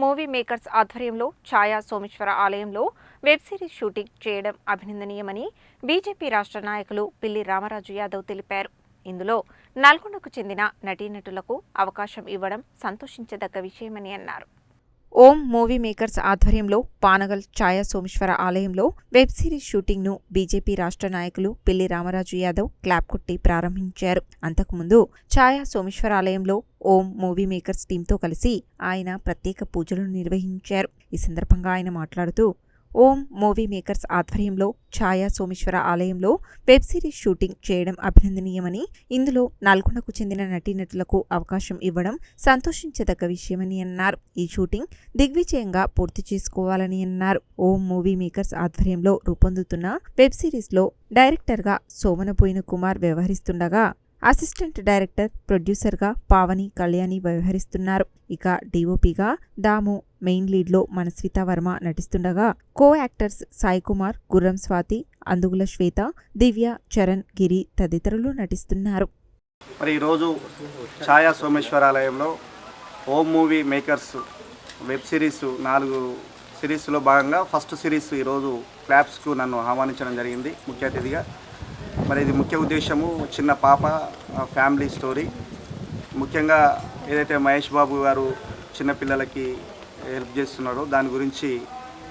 Movie makers ఆధ్వర్యంలో ఛాయా సోమేశ్వర ఆలయంలో web series shooting చేయడం అభినందనీయమని బీజేపీ రాష్ట్ర నాయకులు పిల్లి రామరాజు యాదవ్ తెలిపారు. ఇందులో నల్గొండకు చెందిన నటీనటులకు అవకాశం ఇవ్వడం సంతోషించదగ్గ విషయమని అన్నారు. ఓం మూవీ మేకర్స్ ఆధ్వర్యంలో పానగల్ ఛాయా సోమేశ్వర ఆలయంలో వెబ్ సిరీస్ షూటింగ్ను బీజేపీ రాష్ట్ర నాయకులు పిల్లి రామరాజు యాదవ్ క్లాప్ కొట్టి ప్రారంభించారు. అంతకుముందు ఛాయా సోమేశ్వర ఆలయంలో ఓం మూవీ మేకర్స్ టీంతో కలిసి ఆయన ప్రత్యేక పూజలు నిర్వహించారు. ఈ సందర్భంగా ఆయన మాట్లాడుతూ ఓం మూవీ మేకర్స్ ఆధ్వర్యంలో ఛాయా సోమేశ్వర ఆలయంలో వెబ్ సిరీస్ షూటింగ్ చేయడం అభినందనీయమని ఇందులో నల్గొండకు చెందిన నటీనటులకు అవకాశం ఇవ్వడం సంతోషించదగ్గ విషయమని అన్నారు. ఈ షూటింగ్ దిగ్విజయంగా పూర్తి చేసుకోవాలని అన్నారు. ఓం మూవీ మేకర్స్ ఆధ్వర్యంలో రూపొందుతున్న వెబ్ సిరీస్లో డైరెక్టర్గా సోమనపోయిన కుమార్ వ్యవహరిస్తుండగా అసిస్టెంట్ డైరెక్టర్ ప్రొడ్యూసర్గా పావని కళ్యాణి వ్యవహరిస్తున్నారు. ఇక డీఓపీగా దాము మెయిన్ లీడ్లో మనస్విత వర్మ నటిస్తుండగా కో యాక్టర్స్ సాయి కుమార్ గుర్రం స్వాతి అందుగుల శ్వేత దివ్య చరణ్ గిరి తదితరులు నటిస్తున్నారు. మరి ఈరోజు Chaya సోమేశ్వరాలయంలో Om movie makers web series నాలుగు సిరీస్లో భాగంగా ఫస్ట్ సిరీస్ ఈరోజు క్లాప్స్కు నన్ను ఆహ్వానించడం జరిగింది. ముఖ్య అతిథిగా మరి ఇది ముఖ్య ఉద్దేశము చిన్న పాప ఫ్యామిలీ స్టోరీ ముఖ్యంగా ఏదైతే మహేష్ బాబు గారు చిన్నపిల్లలకి హెల్ప్ చేస్తున్నాడో దాని గురించి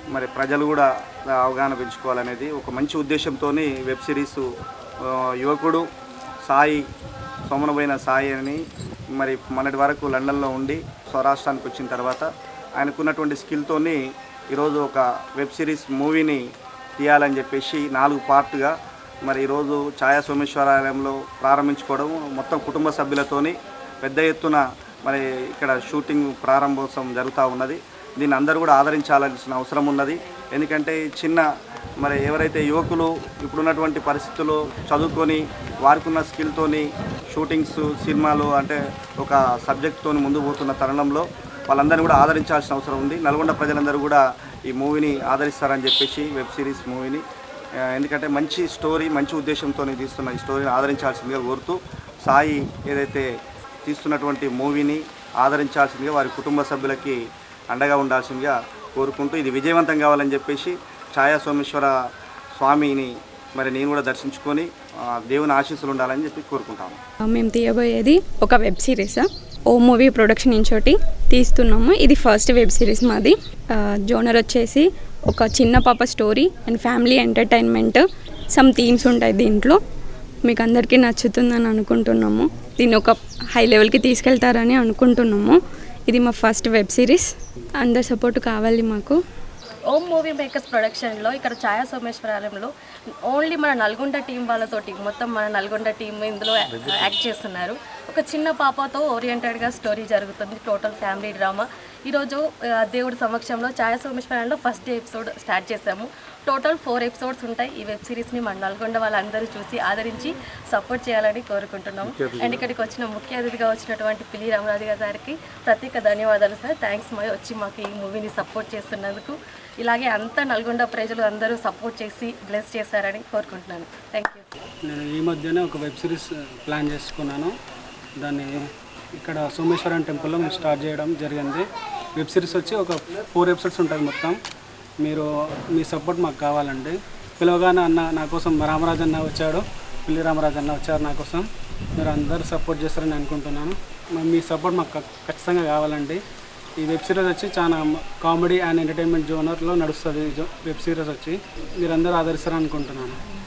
మరి ప్రజలు కూడా అవగాహన పెంచుకోవాలనేది ఒక మంచి ఉద్దేశంతో వెబ్ సిరీస్ యువకుడు సాయి సోమనబోయిన సాయి అని మరి మొన్నటి వరకు లండన్లో ఉండి స్వరాష్ట్రానికి వచ్చిన తర్వాత ఆయనకున్నటువంటి స్కిల్తోని ఈరోజు ఒక వెబ్ సిరీస్ మూవీని తీయాలని చెప్పేసి నాలుగు పార్ట్గా మరి ఈరోజు ఛాయా సోమేశ్వరాలయంలో ప్రారంభించుకోవడం మొత్తం కుటుంబ సభ్యులతోని పెద్ద ఎత్తున మరి ఇక్కడ షూటింగ్ ప్రారంభోత్సవం జరుగుతూ ఉన్నది. దీన్ని అందరూ కూడా ఆదరించాల్సిన అవసరం ఉన్నది. ఎందుకంటే చిన్న మరి ఎవరైతే యువకులు ఇప్పుడున్నటువంటి పరిస్థితుల్లో చదువుకొని వారికి ఉన్న స్కిల్తోని షూటింగ్స్ సినిమాలు అంటే ఒక సబ్జెక్ట్తో ముందు పోతున్న తరుణంలో వాళ్ళందరినీ కూడా ఆదరించాల్సిన అవసరం ఉంది. నల్గొండ ప్రజలందరూ కూడా ఈ మూవీని ఆదరిస్తారని చెప్పేసి వెబ్ సిరీస్ మూవీని ఎందుకంటే మంచి స్టోరీ మంచి ఉద్దేశంతో తీస్తున్న ఈ స్టోరీని ఆదరించాల్సిందిగా కోరుతూ సాయి ఏదైతే తీస్తున్నటువంటి మూవీని ఆదరించాల్సిందిగా వారి కుటుంబ సభ్యులకి అండగా ఉండాల్సిందిగా కోరుకుంటూ ఇది విజయవంతం కావాలని చెప్పేసి ఛాయా సోమేశ్వర స్వామిని మరి నేను కూడా దర్శించుకొని దేవుని ఆశీస్సులు ఉండాలని చెప్పి కోరుకుంటాము. మేము తీయబోయేది ఒక వెబ్ సిరీస్. ఓ మూవీ ప్రొడక్షన్ ఇంచోటి తీస్తున్నాము. ఇది ఫస్ట్ వెబ్ సిరీస్ మాది. జోనర్ వచ్చేసి ఒక చిన్న పాప story and family entertainment some themes ఉంటాయి దీంట్లో. మీకు అందరికీ నచ్చుతుందని అనుకుంటున్నాము. దీన్ని ఒక హై లెవెల్కి తీసుకెళ్తారని అనుకుంటున్నాము. ఇది మా ఫస్ట్ వెబ్ సిరీస్. అందరి సపోర్ట్ కావాలి మాకు. ఓం మూవీ మేకర్స్ ప్రొడక్షన్లో ఇక్కడ ఛాయా సోమేశ్వరాలయంలో ఓన్లీ మన నల్గొండ టీం వాళ్ళతోటి మొత్తం మన నల్గొండ టీం ఇందులో యాక్ట్ చేస్తున్నారు. ఒక చిన్న పాపతో ఓరియంటెడ్గా స్టోరీ జరుగుతుంది టోటల్ ఫ్యామిలీ డ్రామా. ఈరోజు దేవుడి సమక్షంలో ఛాయా సోమేశ్వరంలో ఫస్ట్ ఎపిసోడ్ స్టార్ట్ చేసాము టోటల్ ఫోర్ ఎపిసోడ్స్ ఉంటాయి. ఈ వెబ్ సిరీస్ని మన నల్గొండ వాళ్ళందరూ చూసి ఆదరించి సపోర్ట్ చేయాలని కోరుకుంటున్నాము. అండ్ ఇక్కడికి వచ్చిన ముఖ్య అతిథిగా వచ్చినటువంటి పిల్లి రామరాజు గారికి ప్రత్యేక ధన్యవాదాలు సార్. థ్యాంక్స్ మా వచ్చి మాకు ఈ మూవీని సపోర్ట్ చేస్తున్నందుకు. ఇలాగే అంతా నల్గొండ ప్రజలు అందరూ సపోర్ట్ చేసి బ్లెస్ చేశారని కోరుకుంటున్నాను. థ్యాంక్ యూ నేను ఈ మధ్యనే ఒక వెబ్ సిరీస్ ప్లాన్ చేసుకున్నాను. దాన్ని ఇక్కడ సోమేశ్వరం టెంపుల్లో మేము స్టార్ట్ చేయడం జరిగింది. వెబ్ సిరీస్ వచ్చి ఒక ఫోర్ ఎపిసోడ్స్ ఉంటుంది మొత్తం. మీరు మీ సపోర్ట్ మాకు కావాలండి. పిలవగానే అన్న నా కోసం రామరాజు అన్న వచ్చాడు. పిల్లి రామరాజు అన్న వచ్చారు నా కోసం. మీరు అందరూ సపోర్ట్ చేస్తారని అనుకుంటున్నాను. మీ సపోర్ట్ మాకు ఖచ్చితంగా కావాలండి. ఈ వెబ్ సిరీస్ వచ్చి చాలా కామెడీ అండ్ ఎంటర్టైన్మెంట్ జోనర్లో నడుస్తుంది ఈ జో- వెబ్ సిరీస్ వచ్చి. మీరందరూ ఆదరిస్తారని అనుకుంటున్నాను.